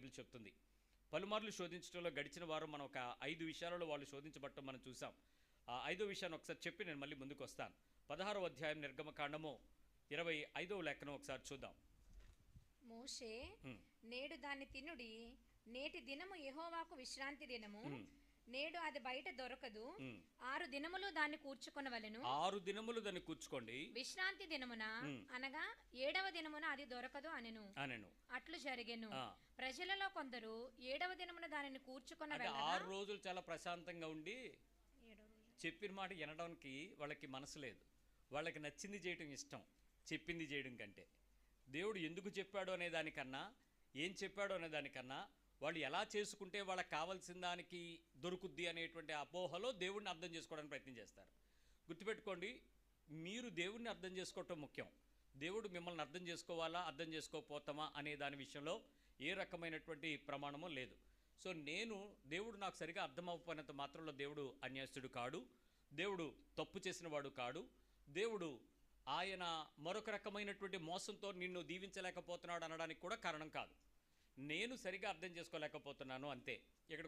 Bible చెప్తుంది. పలుమార్లు శోధించడంలో గడిచిన వారం మనం ఒక ఐదు విషయాలలో వాళ్ళు శోధించబట్టం మనం చూసాం ఆ ఐదో విషయాన్ని ఒకసారి చెప్పి నేను మళ్ళీ ముందుకు వస్తాను. పదహారవ అధ్యాయం నిర్గమకాండము ఇరవై ఐదవ లెక్కను ఒకసారి చూద్దాం. మోషే. నేడు దాన్ని తినుడి. నేటి దినము యెహోవాకు విశ్రాంతి దినము. నేడు అది బయట దొరకదు. ఆరు దినములు దాన్ని కూర్చుకొనవలెను ఆరు దినములు దాన్ని కూర్చుకోండి. విశ్రాంతి దినమున. అనగా ఏడవ దినమున అది దొరకదు అనెను. అనెను. అట్లు జరిగెను. ప్రజలలో కొందరు ఏడవ దినమున దానిని కూర్చుకొన అంటే ఆరు రోజులు చాలా ప్రశాంతంగా ఉండి చెప్పిన మాట వినడానికి వాళ్ళకి మనసు లేదు. వాళ్ళకి నచ్చింది చేయడం ఇష్టం. చెప్పింది చేయడం కంటే. దేవుడు ఎందుకు చెప్పాడు అనే దానికన్నా ఏం చెప్పాడు అనే దానికన్నా వాళ్ళు ఎలా చేసుకుంటే వాళ్ళకి కావాల్సిన దానికి దొరుకుద్ది అనేటువంటి అపోహలో దేవుణ్ణి అర్థం చేసుకోవడానికి ప్రయత్నం చేస్తారు. గుర్తుపెట్టుకోండి మీరు దేవుణ్ణి అర్థం చేసుకోవటం ముఖ్యం. దేవుడు మిమ్మల్ని అర్థం చేసుకోవాలా అర్థం చేసుకోకపోతామా అనే దాని విషయంలో ఏ రకమైనటువంటి ప్రమాణము లేదు. సో నేను దేవుడు నాకు సరిగా అర్థం అవ్వకపోయినంత మాత్రంలో దేవుడు అన్యాస్తుడు కాడు దేవుడు తప్పు చేసిన వాడు కాడు దేవుడు ఆయన మరొక రకమైనటువంటి మోసంతో నిన్ను దీవించలేకపోతున్నాడు అనడానికి కూడా కారణం కాదు. నేను సరిగా అర్థం చేసుకోలేకపోతున్నాను అంతే. ఇక్కడ